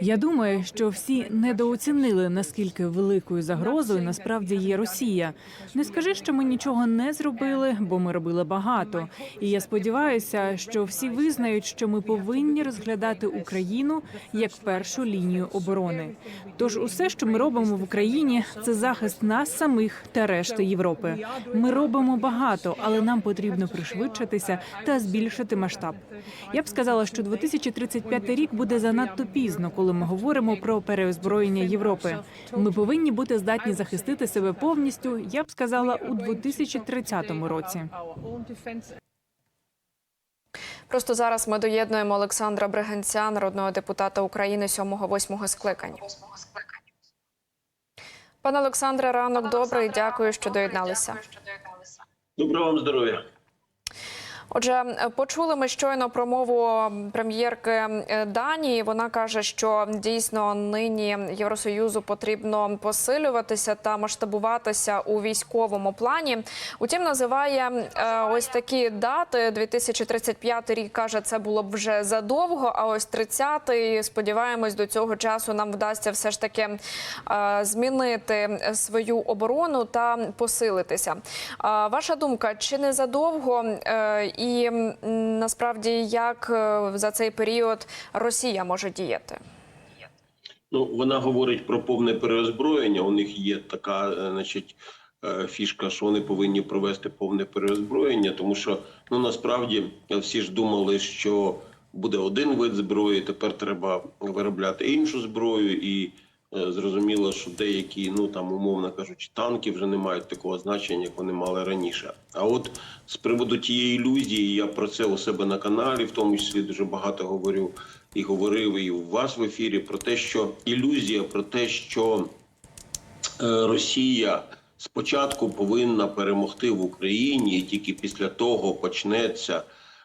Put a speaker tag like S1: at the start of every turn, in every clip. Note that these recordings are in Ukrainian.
S1: Я думаю, що всі недооцінили наскільки великою загрозою насправді є Росія. Не скажи, що ми нічого не зробили, бо ми робили багато. І я сподіваюся, що всі визнають, що ми повинні розглядати Україну як першу лінію оборони. Тож усе, що ми робимо в Україні, це захист нас самих та решти Європи. Ми робимо багато, але нам потрібно пришвидшитися та збільшити масштаб. Я б сказала, що 2035 рік буде занадто пізно, коли ми говоримо про переозброєння Європи. Ми повинні бути здатні захистити себе повністю. Я б сказала у 2030 році.
S2: Просто зараз ми доєднуємо Олександра Бреганця, народного депутата України 7-8 скликань. Пане Олександре, ранок добрий. Дякую, що доєдналися.
S3: Доброго вам здоров'я.
S2: Отже, почули ми щойно промову прем'єрки е, Данії. Вона каже, що дійсно нині Євросоюзу потрібно посилюватися та масштабуватися у військовому плані. Утім, називає е, ось такі дати. 2035 рік каже, це було б вже задовго. А ось 30-й, сподіваємось, до цього часу нам вдасться все ж таки е, змінити свою оборону та посилитися. Ваша думка, чи не задовго? І насправді як е, за цей період Росія може діяти?
S3: Ну вона говорить про повне переозброєння. У них є така, е, значить, е, фішка, що вони повинні провести повне переозброєння, тому що ну насправді всі ж думали, що буде один вид зброї. Тепер треба виробляти іншу зброю, і зрозуміло, що деякі, ну там умовно кажучи, танки вже не мають такого значення, як вони мали раніше. А от з приводу тієї ілюзії, я про це у себе на каналі, в тому числі дуже багато говорю і говорив і у вас в ефірі про те, що ілюзія про те, що е, Росія спочатку повинна перемогти в Україні, і тільки після того почнеться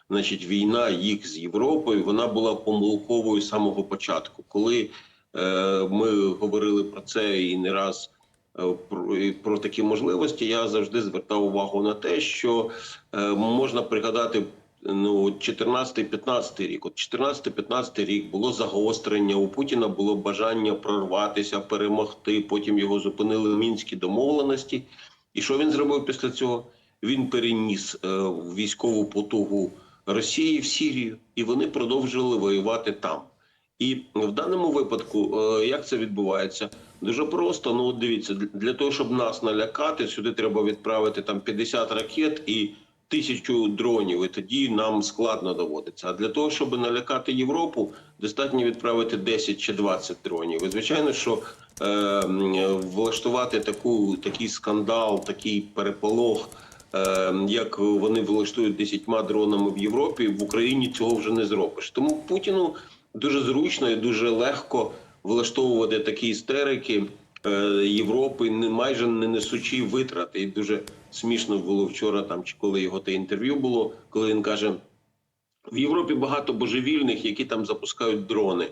S3: значить, війна їх з Європою. Вона була помилковою самого початку, коли е, ми говорили про це і не раз. е, Про, такі можливості я завжди звертав увагу на те, що е, можна пригадати ну 14-15 рік. От 14-15 рік було загострення. У Путіна було бажання прорватися, перемогти. Потім його зупинили мінські домовленості. І що він зробив після цього? Він переніс е, військову потугу Росії в Сірію, і вони продовжили воювати там. І в даному випадку, е, як це відбувається? Дуже просто. Ну, от дивіться, для того, щоб нас налякати, сюди треба відправити там 50 ракет і тисячу дронів. І тоді нам складно доводиться. А для того, щоб налякати Європу, достатньо відправити 10 чи 20 дронів. І звичайно, що е, влаштувати таку такий скандал, такий переполох. е, Як вони влаштують десятьма дронами в Європі, в Україні цього вже не зробиш. Тому Путіну дуже зручно і дуже легко влаштовувати такі істерики е, Європи, не майже не несучи витрати. І дуже смішно було вчора, там чи коли його те інтерв'ю було, коли він каже: в Європі багато божевільних, які там запускають дрони.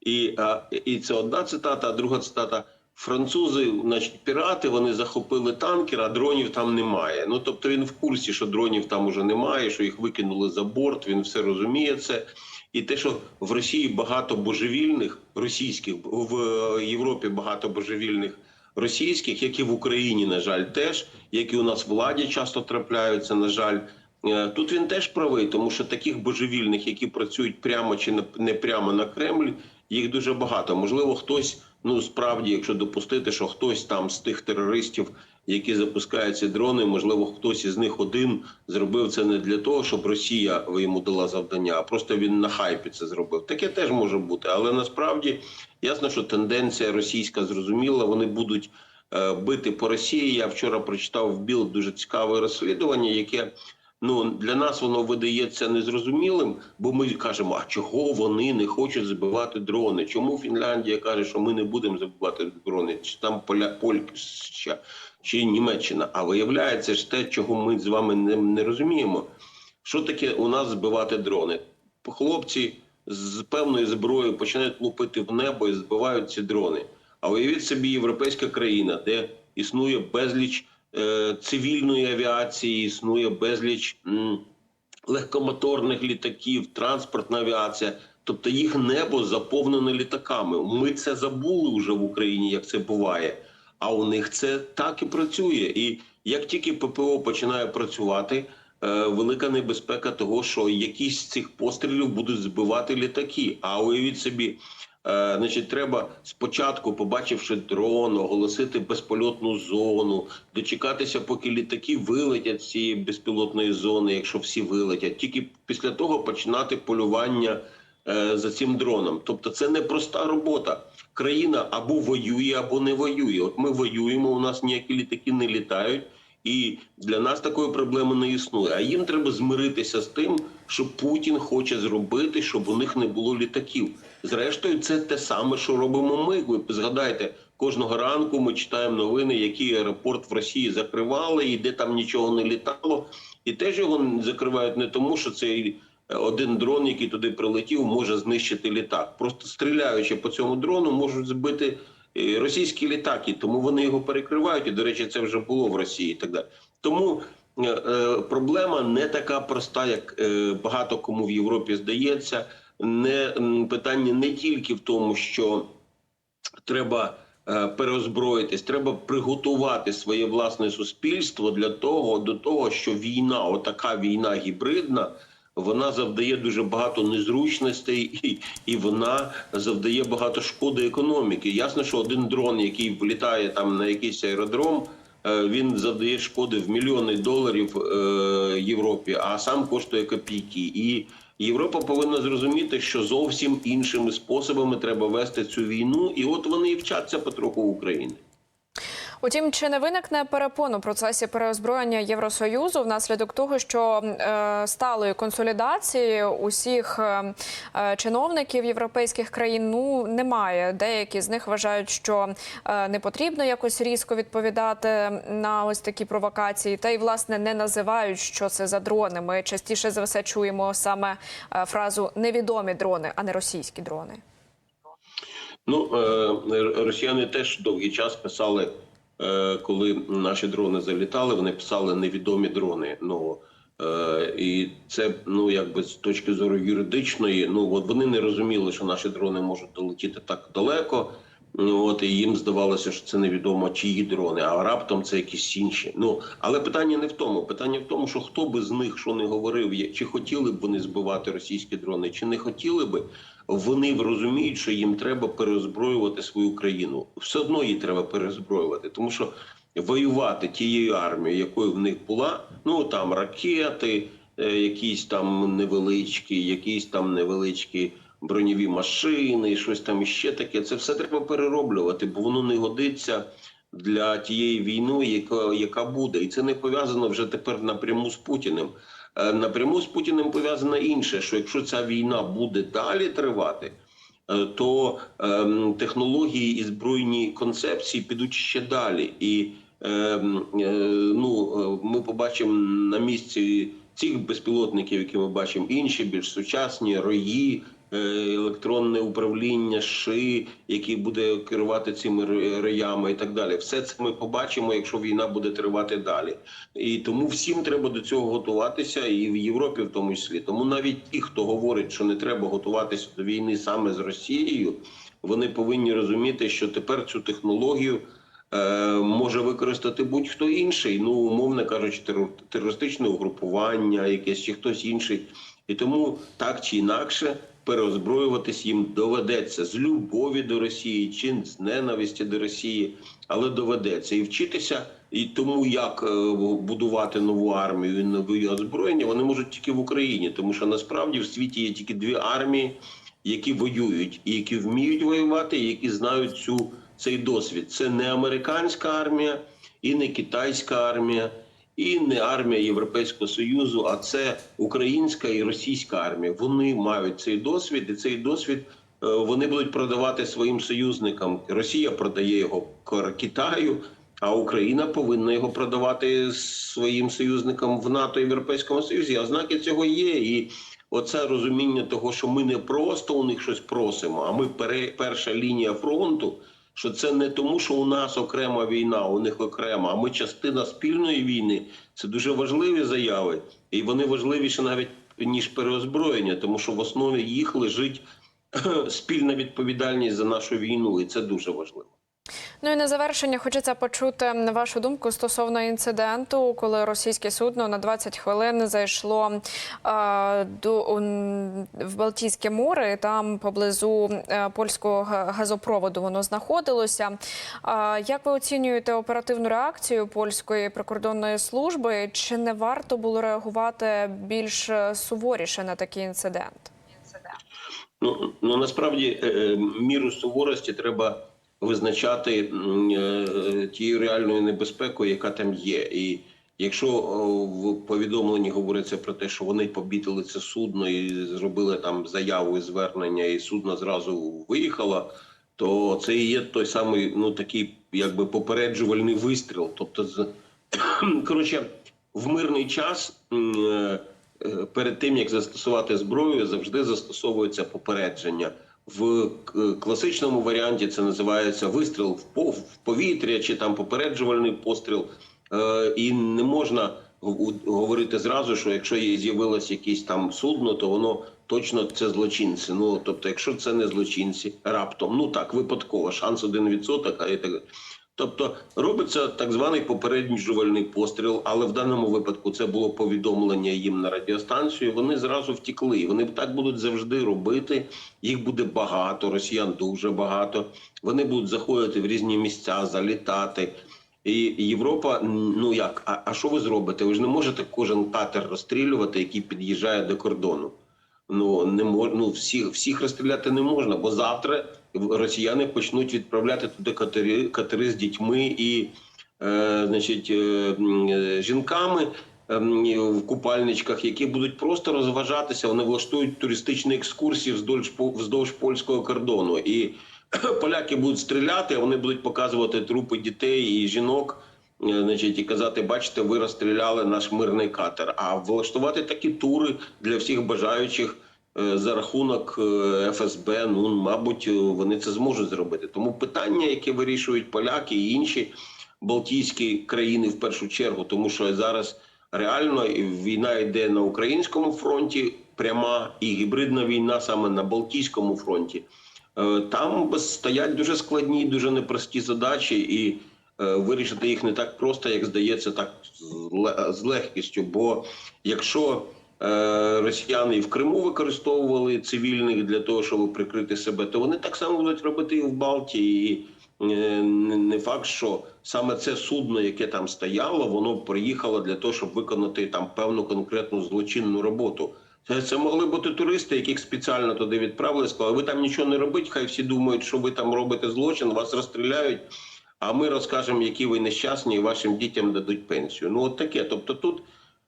S3: І, і це одна цитата, а друга цитата. Французи, значить, пірати, вони захопили танкер, а дронів там немає. Ну тобто він в курсі, що дронів там уже немає, що їх викинули за борт. Він все розуміє це. І те, що в Росії багато божевільних російських, в е, Європі багато божевільних російських, як і в Україні, на жаль, теж, як і у нас владі часто трапляються, на жаль. Е, Тут він теж правий, тому що таких божевільних, які працюють прямо чи не- не прямо на Кремль, їх дуже багато. Можливо, хтось, ну справді, якщо допустити, що хтось там з тих терористів, які запускають ці дрони, можливо, хтось із них один зробив це не для того, щоб Росія йому дала завдання, а просто він на хайпі це зробив. Таке теж може бути, але насправді ясно, що тенденція російська зрозуміла. Вони будуть е, бити по Росії. Я вчора прочитав в Біл дуже цікаве розслідування, яке ну для нас воно видається незрозумілим, бо ми кажемо, а чого вони не хочуть збивати дрони? Чому Фінляндія каже, що ми не будемо забивати дрони? Чи там Поля Польща чи Німеччина? А виявляється ж те, чого ми з вами не, не розуміємо. Що таке у нас збивати дрони? Хлопці з певною зброєю починають лупити в небо і збивають ці дрони. А уявіть собі, європейська країна, де існує безліч цивільної авіації, існує безліч легкомоторних літаків, транспортна авіація. Тобто їх небо заповнене літаками. Ми це забули вже в Україні, як це буває. А у них це так і працює. І як тільки ППО починає працювати, е, велика небезпека того, що якісь з цих пострілів будуть збивати літаки. А уявіть собі, Е, значить, треба спочатку, побачивши дрон, оголосити безпольотну зону, дочекатися, поки літаки вилетять з цієї безпілотної зони, якщо всі вилетять. Тільки після того починати полювання е, за цим дроном. Тобто, це не проста робота. Країна або воює, або не воює. От ми воюємо, у нас ніякі літаки не літають. І для нас такої проблеми не існує. А їм треба змиритися з тим, що Путін хоче зробити, щоб у них не було літаків. Зрештою, це те саме, що робимо ми. Ви згадайте, кожного ранку ми читаємо новини, який аеропорт в Росії закривали, і де там нічого не літало. І теж його закривають не тому, що цей е, один дрон, який туди прилетів, може знищити літак. Просто стріляючи по цьому дрону, можуть збити е, російські літаки, тому вони його перекривають. І, до речі, це вже було в Росії і так далі. Тому проблема не така проста, як е, багато кому в Європі здається. Не питання не тільки в тому, що треба е, переозброїтись, треба приготувати своє власне суспільство для того, до того, що війна, отака війна гібридна. Вона завдає дуже багато незручностей і, і вона завдає багато шкоди економіки. Ясно, що один дрон, який влітає там на якийсь аеродром, е, він завдає шкоди в мільйони доларів е, Європі, а сам коштує копійки. І Європа повинна зрозуміти, що зовсім іншими способами треба вести цю війну, і от вони і вчаться потроху України.
S2: Утім, чи не виникне перепон у процесі переозброєння Євросоюзу внаслідок того, що е, сталої консолідації усіх е, е, чиновників європейських країн ну немає. Деякі з них вважають, що е, не потрібно якось різко відповідати на ось такі провокації, та й власне не називають, що це за дрони. Ми частіше за все чуємо саме е, фразу невідомі дрони, а не російські дрони.
S3: Ну е, росіяни теж довгий час писали, коли наші дрони залітали, вони писали невідомі дрони. Ну е, і це ну якби з точки зору юридичної, ну от вони не розуміли, що наші дрони можуть долетіти так далеко. Ну, От і їм здавалося, що це невідомо чиї дрони, а раптом це якісь інші. Ну але питання не в тому. Питання в тому, що хто би з них що не говорив, чи хотіли б вони збивати російські дрони, чи не хотіли би, вони розуміють, що їм треба переозброювати свою країну. Все одно її треба переозброювати, тому що воювати тією армією, якою в них була, ну там ракети, е, якісь там невеличкі, якісь там невеличкі броньові машини, щось там іще таке. Це все треба перероблювати, бо воно не годиться для тієї війни, яка, яка буде, і це не пов'язано вже тепер напряму з Путіним. Е, Напряму з Путіним пов'язано інше, що якщо ця війна буде далі тривати, е, то ем, технології і збройні концепції підуть ще далі. І ем, е, ну, ми побачимо на місці цих безпілотників, які ми бачимо, інші більш сучасні рої. Е, Електронне управління ши, який буде керувати цими роями, і так далі, все це ми побачимо, якщо війна буде тривати далі. І тому всім треба до цього готуватися, і в Європі, в тому числі. Тому навіть ті, хто говорить, що не треба готуватися до війни саме з Росією, вони повинні розуміти, що тепер цю технологію е, може використати будь-хто інший. Ну, умовно кажучи, терористичне угрупування, якесь чи хтось інший. І тому так чи інакше переозброюватись їм доведеться з любові до Росії чи з ненависті до Росії, але доведеться і вчитися. І тому як е, будувати нову армію і нові озброєння, вони можуть тільки в Україні, тому що насправді в світі є тільки дві армії, які воюють, і які вміють воювати, і які знають цю цей досвід. Це не американська армія і не китайська армія, і не армія Європейського союзу, а це українська і російська армія. Вони мають цей досвід, і цей досвід е, вони будуть продавати своїм союзникам. Росія продає його Китаю. А Україна повинна його продавати своїм союзникам в НАТО і Європейському Союзі. Ознаки цього є. І оце розуміння того, що ми не просто у них щось просимо, а ми перша лінія фронту. Що це не тому, що у нас окрема війна, у них окрема, а ми частина спільної війни. Це дуже важливі заяви, і вони важливіші навіть ніж переозброєння, тому що в основі їх лежить спільна відповідальність за нашу війну, і це дуже важливо.
S2: Ну і на завершення хочеться почути вашу думку стосовно інциденту, коли російське судно на 20 хвилин зайшло е, до в Балтійське море. Там поблизу е, польського газопроводу воно знаходилося. Е, як ви оцінюєте оперативну реакцію польської прикордонної служби? Чи не варто було реагувати більш е, суворіше на такий інцидент?
S3: Ну, ну насправді е, е, міру суворості треба визначати е, тією реальною небезпекою, яка там є. І якщо в повідомленні говориться про те, що вони побітили це судно і зробили там заяву і звернення, і судно зразу виїхало, то це і є той самий, ну такий, якби попереджувальний вистріл. Тобто, з коротше, в мирний час. е, е, перед тим як застосувати зброю, завжди застосовується попередження. В класичному варіанті це називається вистріл в пов- повітря чи там попереджувальний постріл. Е, І не можна говорити зразу, що якщо з'явилось якесь там судно, то воно точно це злочинці. Ну тобто, якщо це не злочинці, раптом, ну так випадково, шанс один відсоток, а і так. Тобто робиться так званий попереджувальний постріл, але в даному випадку це було повідомлення їм на радіостанцію. Вони зразу втікли. Вони так будуть завжди робити. Їх буде багато, росіян дуже багато. Вони будуть заходити в різні місця, залітати. І Європа, ну як, а, а що ви зробите? Ви ж не можете кожен катер розстрілювати, який під'їжджає до кордону. Ну не мож, ну всіх всіх розстріляти не можна, бо завтра росіяни почнуть відправляти туди катери, катери з дітьми і, е, значить, е, е, жінками е, в купальничках, які будуть просто розважатися. Вони влаштують туристичні екскурсії вздовж вздовж польського кордону. І поляки будуть стріляти, а вони будуть показувати трупи дітей і жінок. Е, Значить, і казати, бачите, ви розстріляли наш мирний катер. А влаштувати такі тури для всіх бажаючих е, за рахунок е, ФСБ, ну мабуть, вони це зможуть зробити. Тому питання, яке вирішують поляки і інші Балтійські країни в першу чергу, тому що зараз реально війна йде на українському фронті, пряма і гібридна війна саме на Балтійському фронті. Там стоять дуже складні, дуже непрості задачі, і вирішити їх не так просто, як здається, так з легкістю. Бо якщо е, росіяни і в Криму використовували цивільних для того, щоб прикрити себе, то вони так само будуть робити і в Балтії. І е, не факт, що саме це судно, яке там стояло, воно приїхало для того, щоб виконати там певну конкретну злочинну роботу. Це, це могли бути туристи, яких спеціально туди відправили, сказали, ви там нічого не робіть, хай всі думають, що ви там робите злочин, вас розстріляють, а ми розкажемо, які ви нещасні, і вашим дітям дадуть пенсію. Ну, от таке. Тобто тут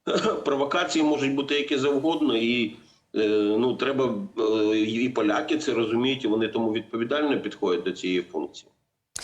S3: провокації можуть бути які завгодно, і е, ну, треба, е, і поляки це розуміють, і вони тому відповідально підходять до цієї функції.